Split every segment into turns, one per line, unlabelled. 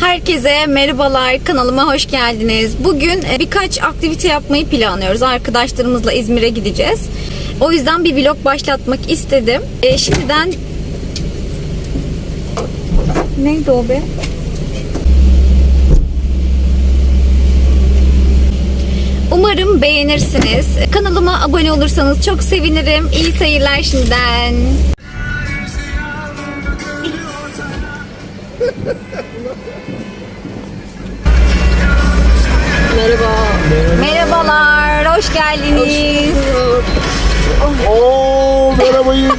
Herkese merhabalar kanalıma hoş geldiniz. Bugün e, birkaç aktivite yapmayı planlıyoruz. Arkadaşlarımızla İzmir'e gideceğiz. O yüzden bir vlog başlatmak istedim. E, şimdiden Neydi o be? Umarım beğenirsiniz. Kanalıma abone olursanız çok sevinirim. İyi seyirler şimdiden. Merhabalar, hoş geldiniz.
Oo merhabayım.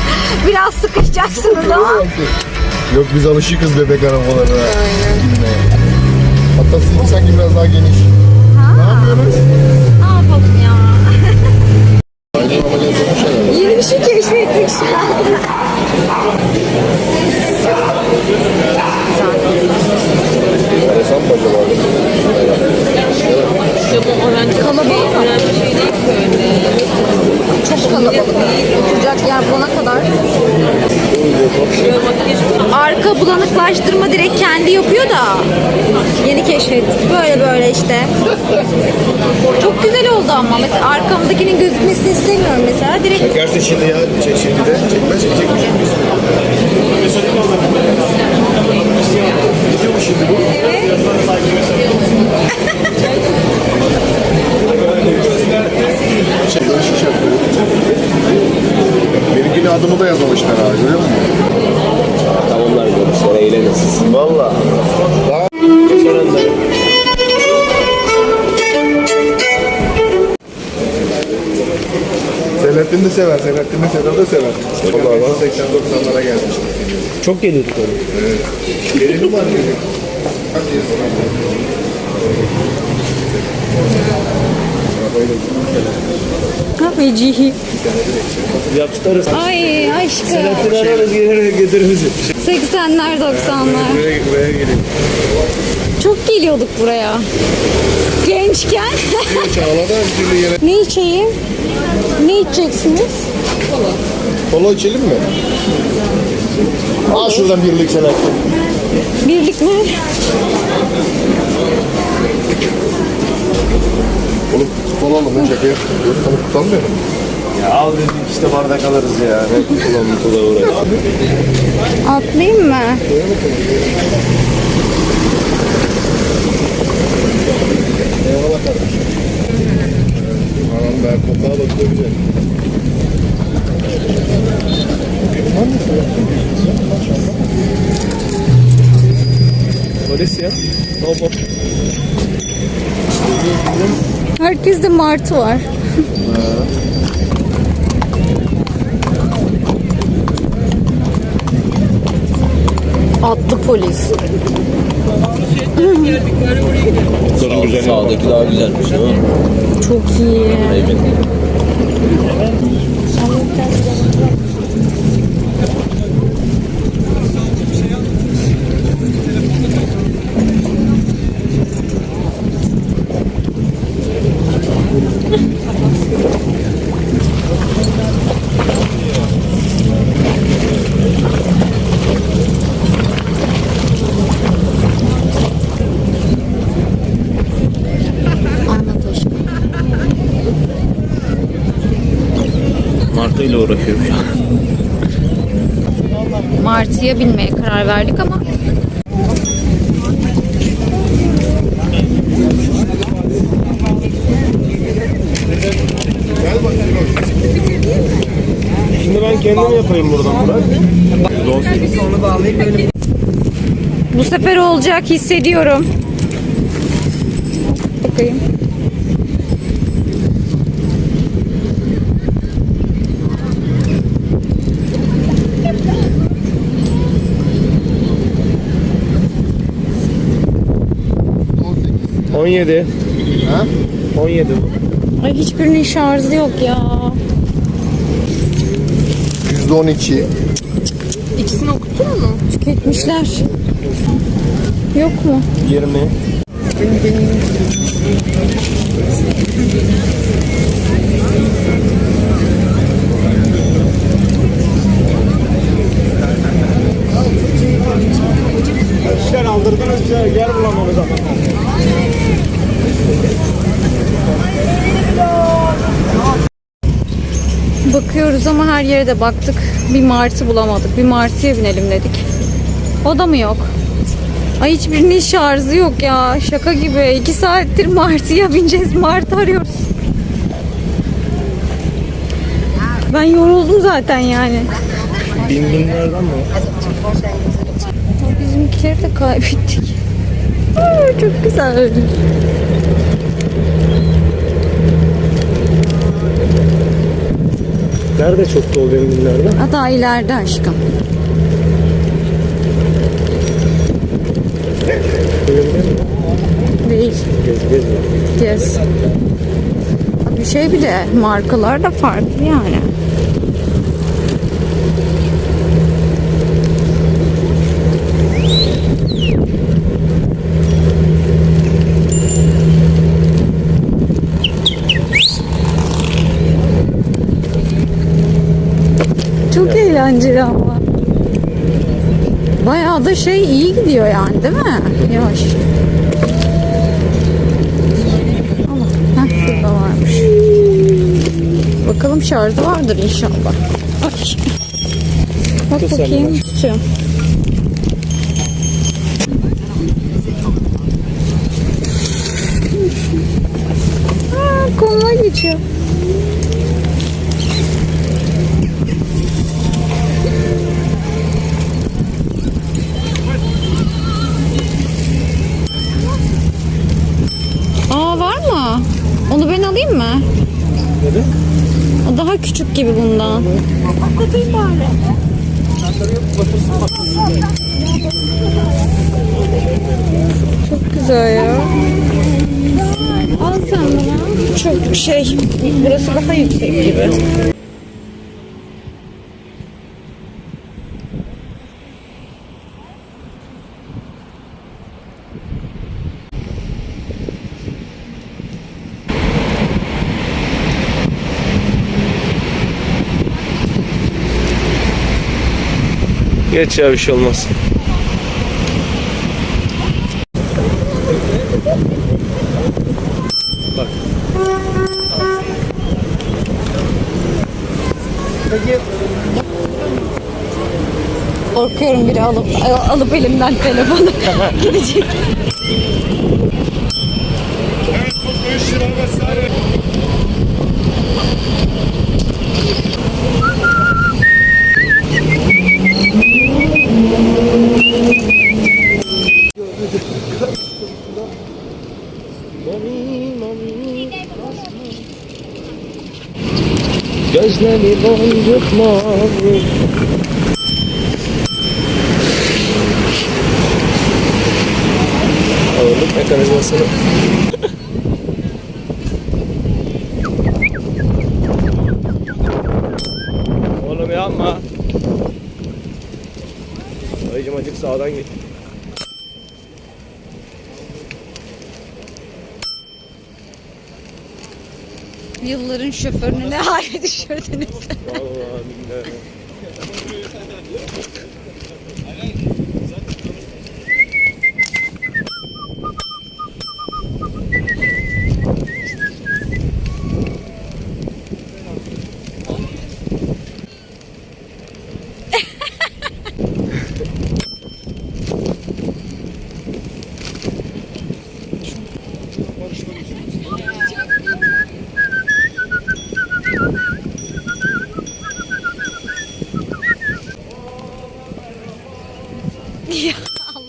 Biraz sıkışacaksınız ama.
Yok biz alışıkız bebek arabalarına. Aynen. Hatta sizin sanki biraz daha geniş. Ne yapıyoruz?
Ne yapalım ya?
Aynen ameliyat olmuş herhalde.
Yeni bir
Enteresan mı acaba?
Kalabalık ama. Çok kalabalık. Oturacak yer bulana kadar. Arka bulanıklaştırma direkt kendi yapıyor da. Yeni keşfettik. Böyle böyle işte. Çok güzel oldu ama. Mesela arkamdakinin gözükmesini istemiyorum mesela. Direkt
Çekersin şimdi ya. Çek şimdi de. Çekmez çekecek mi? Gidiyor mu şimdi bu? Şey, böyle şişe yapıyor. Benimkinin adımı da yazmamışlar ha görüyor musun?
Tamamlar diyorum sonra eğlenirsiniz.
Valla. Selahattin de sever, Selahattin de Sedat da sever. Vallahi 80-90'lara gelmişti.
Çok geliyorduk oraya.
Gelelim var
Ya tutarız.
Ay aşkım.
Selahattin ararız gelir bizi.
80'ler 90'lar.
Buraya, buraya gelin.
Çok geliyorduk buraya. Gençken. Ne içeyim? Ne içeceksiniz?
Kola içelim mi? Al şuradan birlik Selahattin.
Birlik mi?
Oğlum lan şaka yaptım. Yok tamam tutamıyorum.
Ya al dedik işte bardak alırız ya. Ne kutula mutula uğraş.
Atlayayım mı?
Eyvallah kardeşim. Anam ben kokağa bakıyor güzel.
Polis ya. Hop hop.
Herkeste martı var. Atlı polis.
Sorun güzel. Sağdaki daha güzelmiş değil mi?
Çok iyi.
Evet. Uğraşıyorum an.
Martıya binmeye karar verdik ama
Şimdi ben kendim yapayım buradan Murat.
bu sefer olacak hissediyorum. Bakayım.
17.
Ha?
17 bu.
Ay hiçbirinin şarjı yok ya.
%12.
İkisini okuttun mu? Tüketmişler. Yok mu?
20. İşler aldırdınız bize yer bulamamız ama.
Bakıyoruz ama her yere de baktık. Bir martı bulamadık. Bir martıya binelim dedik. O da mı yok? Ay hiçbirinin şarjı yok ya. Şaka gibi. İki saattir martıya bineceğiz. Martı arıyoruz. Ben yoruldum zaten yani.
Bin binlerden mi?
Bizimkileri de kaybettik. Aa, çok güzel.
Nerede çok dolu bin binlerden?
Hatta ileride aşkım. Değil.
Gez gez.
Yes. Bir şey bir de markalar da farklı yani. Çok eğlenceli ama. Bayağı da şey iyi gidiyor yani değil mi? Yavaş. Allah. Heh, şurada varmış. Bakalım şarjı vardır inşallah. Ay. Bak bakayım. Tutuyorum. Aa, koluna geçiyor. Aa var mı? Onu ben alayım mı?
Neden?
O daha küçük gibi bundan. Çok güzel ya. Al sen Çok şey, burası daha yüksek gibi.
Geç ya bir şey olmaz.
Korkuyorum biri alıp alıp elimden telefonu gidecek.
Gözleri boncuk mavi mekanizmasını Oğlum yapma. Dayıcım acık sağdan git.
Yılların şoförünü ne hale düşürdünüz?
Vallahi billahi
ya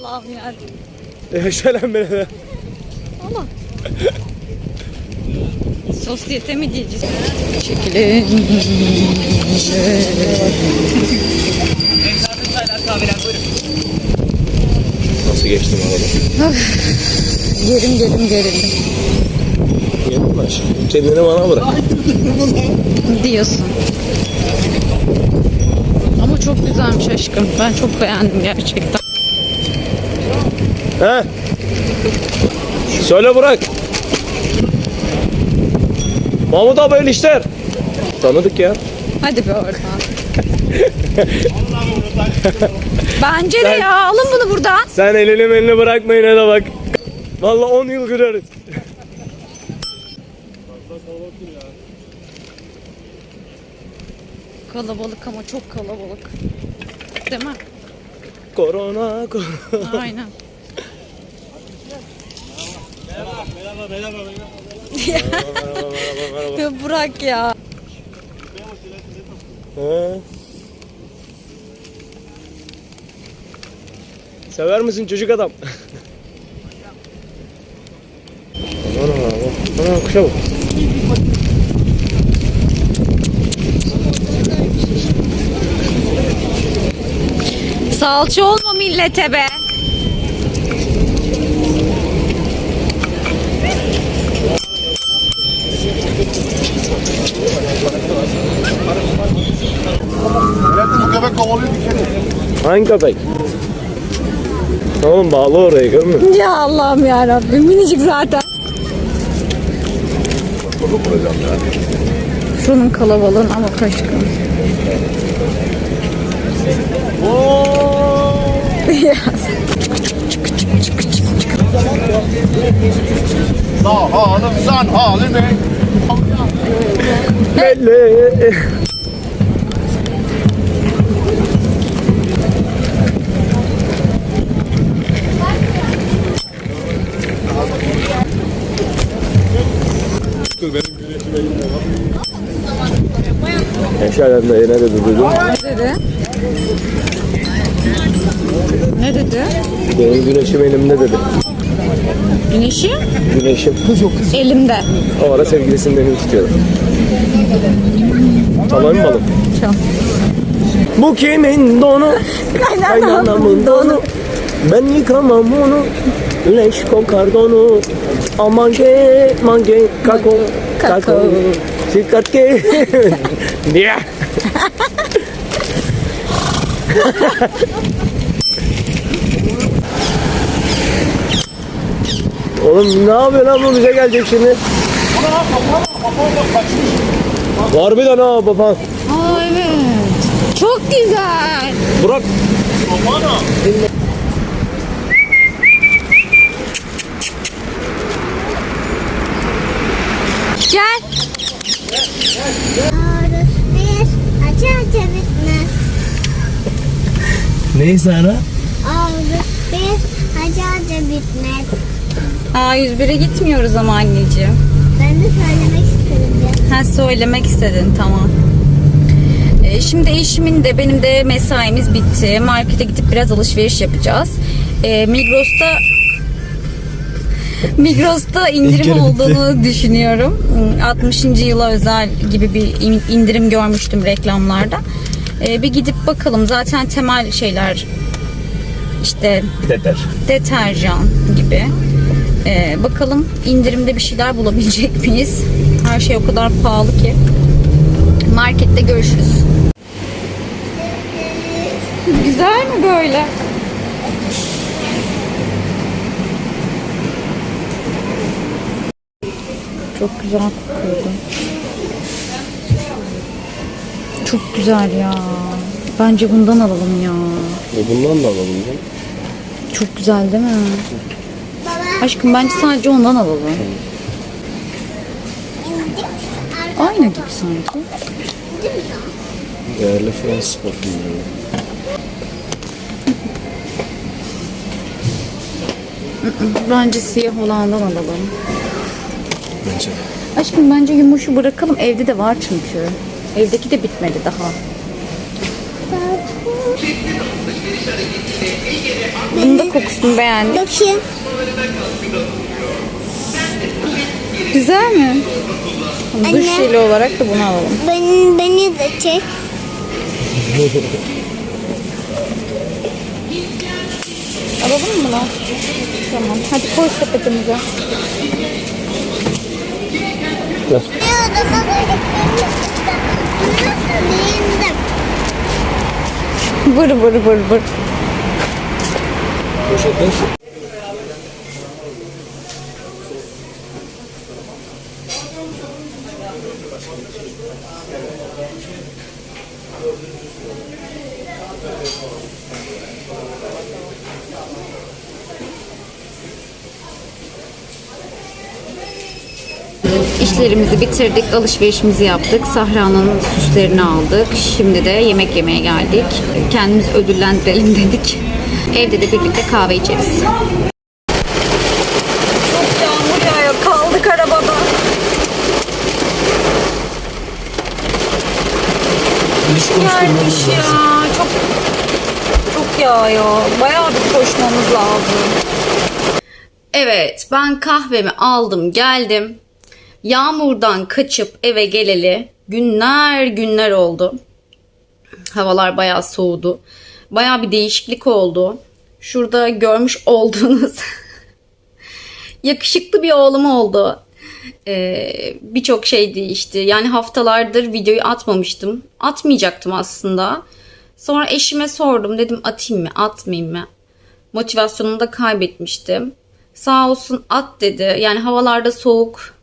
Allah'ım ya.
Yaşayan beni de
Allah. Sosyete mi diyeceğiz? Çekilin.
Nasıl geçtim arada?
Gerim gerim gerildim.
Yedim ben şimdi. Kendini bana bırak.
Diyorsun. Ama çok güzelmiş aşkım. Ben çok beğendim gerçekten.
He? Söyle bırak. Mahmut abi öyle işler. Tanıdık ya.
Hadi be oradan. Bence de ya alın bunu buradan.
Sen elini elini bırakmayın hele bak. Vallahi 10 yıl güleriz.
Kalabalık ama çok kalabalık. Değil mi?
Korona korona.
Aynen. Ya Burak ya.
He. Sever misin çocuk adam? Kuşa bak.
Salça olma millete be.
Hayatım bu köpek kovalıyor bir kere.
Hangi köpek? Oğlum bağlı orayı görmüyor musun?
Ya Allah'ım ya Rabbim minicik zaten. Şunun kalabalığın ama kaşkın.
Sağ halim sen halimi.
Belli. Dayı ne dedi duydun?
Ne dedi? Ne dedi?
Benim güneşim elimde dedi.
Güneşi
Güneşim.
elimde.
O ara sevgilisinden elini tutuyordu. Çalayım mı balım?
Çal.
Bu kimin donu? Kaynanamın donu. Ben yıkamam onu. Leş kokar donu. Aman ge, man ge, kako, kako.
Kako.
Dikkat ge. Niye? Oğlum ne yapıyor lan bu bize gelecek şimdi? Var bir tane ha baban.
Aa evet. Çok güzel.
Burak.
Gel.
Ağrıs bir, acı acı bitmez.
Neyse ana?
Ağrıs bir, acı acı bitmez.
A101'e gitmiyoruz ama anneciğim.
Ben de söylemek istedim ya.
Ha söylemek istedin tamam. Ee, şimdi eşimin de benim de mesaimiz bitti. Markete gidip biraz alışveriş yapacağız. Ee, Migros'ta Migros'ta indirim olduğunu düşünüyorum. Hmm, 60. yıla özel gibi bir in- indirim görmüştüm reklamlarda. Ee, bir gidip bakalım. Zaten temel şeyler işte
Deter.
deterjan gibi. Ee, bakalım indirimde bir şeyler bulabilecek miyiz? Her şey o kadar pahalı ki. Markette görüşürüz. Güzel mi böyle? Çok güzel kokuyordu. Çok güzel ya. Bence bundan alalım ya.
E bundan da alalım canım.
Çok güzel değil mi? Aşkım bence sadece ondan alalım. Aynı gibi sanki.
Değerli Fransız parfümleri.
Bence siyah olandan alalım.
Bence.
Aşkım bence yumuşu bırakalım. Evde de var çünkü. Evdeki de bitmedi daha. Bunun da kokusunu beğendim.
Bakayım.
Güzel mi? Duş
Anne.
jeli olarak da bunu alalım.
Beni, beni de çek.
Alalım mı lan? Tamam. Hadi koy sepetimize.
Ya
Vur vur vur vur.
Poşetin.
İşlerimizi bitirdik, alışverişimizi yaptık. Sahra'nın süslerini aldık. Şimdi de yemek yemeye geldik. Kendimizi ödüllendirelim dedik. Evde de birlikte kahve içeriz. Çok yağmur yağıyor. Kaldık arabada. Gelmiş ya. Çok çok yağıyor. Bayağı bir koşmamız lazım. Evet, ben kahvemi aldım, geldim. Yağmurdan kaçıp eve geleli günler günler oldu. Havalar bayağı soğudu. Bayağı bir değişiklik oldu. Şurada görmüş olduğunuz yakışıklı bir oğlum oldu. Ee, Birçok şey değişti. Yani haftalardır videoyu atmamıştım. Atmayacaktım aslında. Sonra eşime sordum. Dedim atayım mı, atmayayım mı? Motivasyonumu da kaybetmiştim. Sağ olsun at dedi. Yani havalarda soğuk.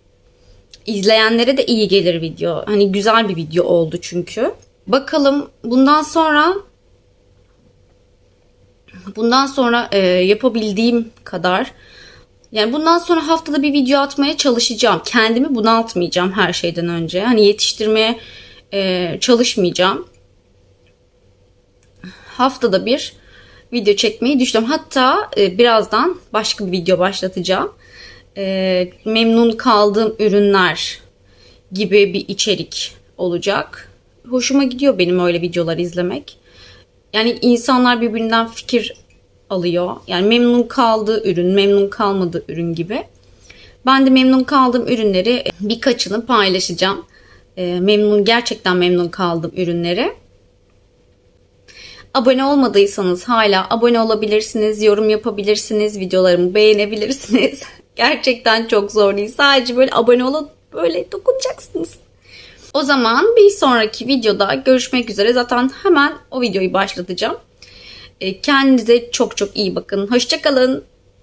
İzleyenlere de iyi gelir video. Hani güzel bir video oldu çünkü. Bakalım bundan sonra bundan sonra e, yapabildiğim kadar yani bundan sonra haftada bir video atmaya çalışacağım. Kendimi bunaltmayacağım her şeyden önce. Hani yetiştirmeye e, çalışmayacağım. Haftada bir video çekmeyi düşünüyorum. Hatta e, birazdan başka bir video başlatacağım. E, memnun kaldığım ürünler gibi bir içerik olacak. Hoşuma gidiyor benim öyle videolar izlemek. Yani insanlar birbirinden fikir alıyor. Yani memnun kaldığı ürün, memnun kalmadığı ürün gibi. Ben de memnun kaldığım ürünleri birkaçını paylaşacağım. E, memnun gerçekten memnun kaldığım ürünleri. Abone olmadıysanız hala abone olabilirsiniz, yorum yapabilirsiniz, videolarımı beğenebilirsiniz. Gerçekten çok zor değil. Sadece böyle abone olup böyle dokunacaksınız. O zaman bir sonraki videoda görüşmek üzere. Zaten hemen o videoyu başlatacağım. E, Kendinize çok çok iyi bakın. Hoşçakalın.